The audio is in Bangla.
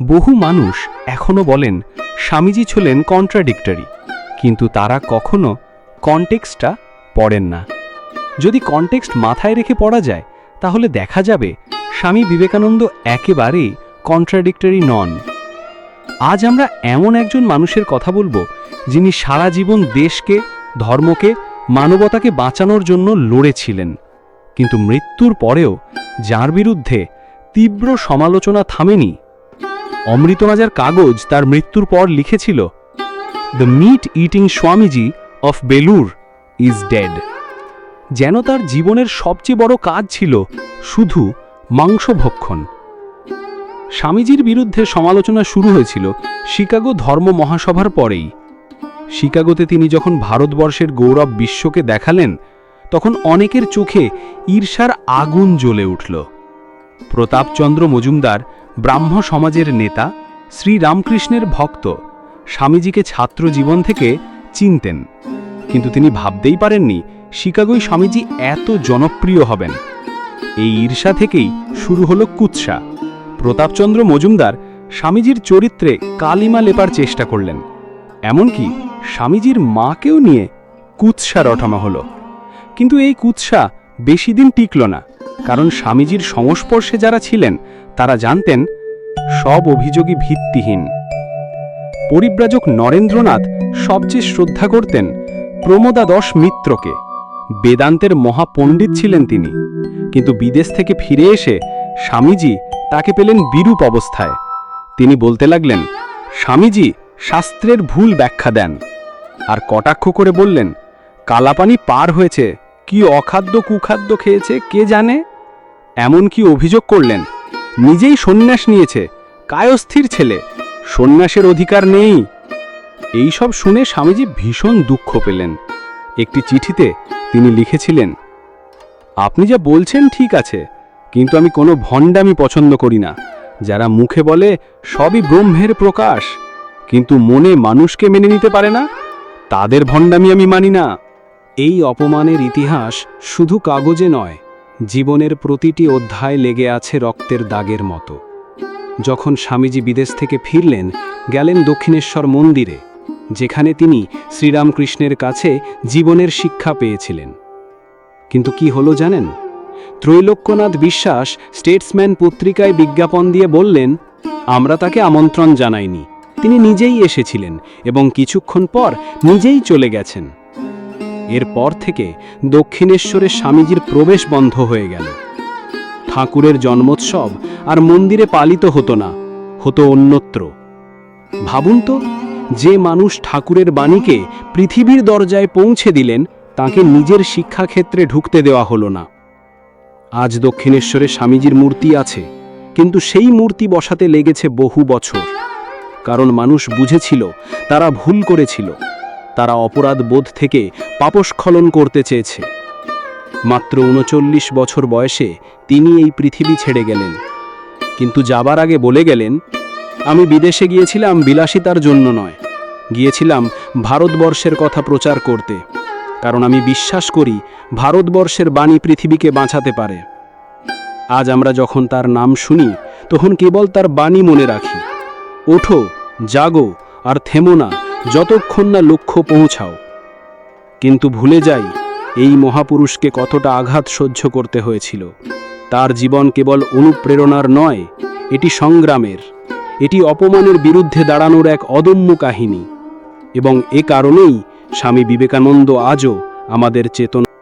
বহু মানুষ এখনও বলেন স্বামীজি ছিলেন কন্ট্রাডিক্টরি কিন্তু তারা কখনো কনটেক্সটটা পড়েন না। যদি কনটেক্সট মাথায় রেখে পড়া যায়, তাহলে দেখা যাবে স্বামী বিবেকানন্দ একেবারেই কন্ট্রাডিক্টরি নন। আজ আমরা এমন একজন মানুষের কথা বলব, যিনি সারা জীবন দেশকে, ধর্মকে, মানবতাকে বাঁচানোর জন্য লড়েছিলেন, কিন্তু মৃত্যুর পরেও যার বিরুদ্ধে তীব্র সমালোচনা থামেনি অমৃতরাজার কাগজ তার মৃত্যুর পর লিখেছিল the meat eating Swamiji of Belur is dead যেন তার জীবনের সবচেয়ে বড় কাজ ছিল শুধু মাংসভক্ষণ। স্বামীজির বিরুদ্ধে সমালোচনা শুরু হয়েছিল শিকাগো ধর্ম মহাসভার পরেই। শিকাগোতে তিনি যখন ভারতবর্ষের গৌরব বিশ্বকে দেখালেন, তখন অনেকের চোখে ঈর্ষার আগুন জ্বলে উঠল। প্রতাপচন্দ্র মজুমদার ব্রাহ্ম সমাজের নেতা শ্রী রামকৃষ্ণের ভক্ত স্বামীজিকে ছাত্র জীবন থেকে চিনতেন। কিন্তু তিনি ভাবতেই পারেননি শিকাগোয় স্বামীজি এত জনপ্রিয় হবেন। এই ঈর্ষা থেকেই শুরু হলো কুৎসা। প্রতাপচন্দ্র মজুমদার স্বামীজির চরিত্রে কালিমা লেপার চেষ্টা করলেন। এমনকি স্বামীজির মাকেও নিয়ে কুৎসা রটানো হলো। কিন্তু এই কুৎসা বেশি দিন টিকল না। কারণ স্বামীজির সংস্পর্শে যারা ছিলেন, তারা জানতেন সব অভিযোগই ভিত্তিহীন। পরিব্রাজক নরেন্দ্রনাথ সবচেয়ে শ্রদ্ধা করতেন প্রমোদাদশ মিত্রকে। বেদান্তের মহাপণ্ডিত ছিলেন তিনি। কিন্তু বিদেশ থেকে ফিরে এসে স্বামীজি তাকে পেলেন বিরূপ অবস্থায়। তিনি বলতে লাগলেন, স্বামীজি, শাস্ত্রের ভুল ব্যাখ্যা দেন। আর কটাক্ষ করে বললেন, কালাপানি পার হয়েছে কি অখাদ্য কুখাদ্য খেয়েছে কে জানে? এমন কি অভিযোগ করলেন, নিজেই সন্ন্যাস নিয়েছে, কায়স্থির ছেলে, সন্ন্যাসের অধিকার নেই। এই সব শুনে স্বামীজি ভীষণ দুঃখ পেলেন। একটি চিঠিতে তিনি লিখেছিলেন, আপনি যা বলছেন ঠিক আছে, কিন্তু আমি কোনো ভণ্ডামি পছন্দ করি না। যারা মুখে বলে, সবই ব্রহ্মের প্রকাশ, কিন্তু মনে মানুষকে মেনে নিতে পারে না? তাদের ভণ্ডামি আমি মানি না। এই অপমানের ইতিহাস শুধু কাগজে নয়, জীবনের প্রতিটি অধ্যায় লেগে আছে রক্তের দাগের মতো। যখন স্বামীজি বিদেশ থেকে ফিরলেন, গেলেন দক্ষিণেশ্বর মন্দিরে, যেখানে তিনি শ্রীরামকৃষ্ণের কাছে জীবনের শিক্ষা পেয়েছিলেন। কিন্তু কি হলো জানেন? ত্রৈলোক্যনাথ বিশ্বাস স্টেটসম্যান পত্রিকায় বিজ্ঞাপন দিয়ে বললেন, আমরা তাকে আমন্ত্রণ জানাইনি। তিনি নিজেই এসেছিলেন এবং কিছুক্ষণ পর নিজেই চলে গেছেন। এরপর থেকে দক্ষিণেশ্বরে স্বামীজির প্রবেশ বন্ধ হয়ে গেল। ঠাকুরের জন্মোৎসব আর মন্দিরে পালিত হতো না, হতো অন্যত্র। ভাবুন তো, যে মানুষ ঠাকুরের বাণীকে পৃথিবীর দরজায় পৌঁছে দিলেন, তাকে নিজের শিক্ষাক্ষেত্রে ঢুকতে দেওয়া হলো না। আজ দক্ষিণেশ্বরে স্বামীজির মূর্তি আছে, কিন্তু সেই মূর্তি বসাতে লেগেছে বহু বছর। কারণ মানুষ বুঝেছিল, তারা ভুল করেছিল। তারা অপরাধ বোধ থেকে পাপস্খলন করতে চেয়েছে। মাত্র উনচল্লিশ বছর বয়সে তিনি এই পৃথিবী ছেড়ে গেলেন। কিন্তু যাবার আগে বলে গেলেন, আমি বিদেশে গিয়েছিলাম বিলাসিতার জন্য নয়। গিয়েছিলাম ভারতবর্ষের কথা প্রচার করতে। কারণ আমি বিশ্বাস করি ভারতবর্ষের বাণী পৃথিবীকে বাঁচাতে পারে। আজ আমরা যখন তার নাম শুনি, তখন কেবল তার বাণী মনে রাখি। ওঠো, জাগো আর থেমো না। যতক্ষণ না লক্ষ্য পৌঁছাও। কিন্তু ভুলে যাই, এই মহাপুরুষকে কতটা আঘাত সহ্য করতে হয়েছিল। তার জীবন কেবল অনুপ্রেরণার নয়, এটি সংগ্রামের, এটি অপমানের বিরুদ্ধে দাঁড়ানোর এক অদম্য কাহিনী। এবং এ কারণেই স্বামী বিবেকানন্দ আজও আমাদের চেতনা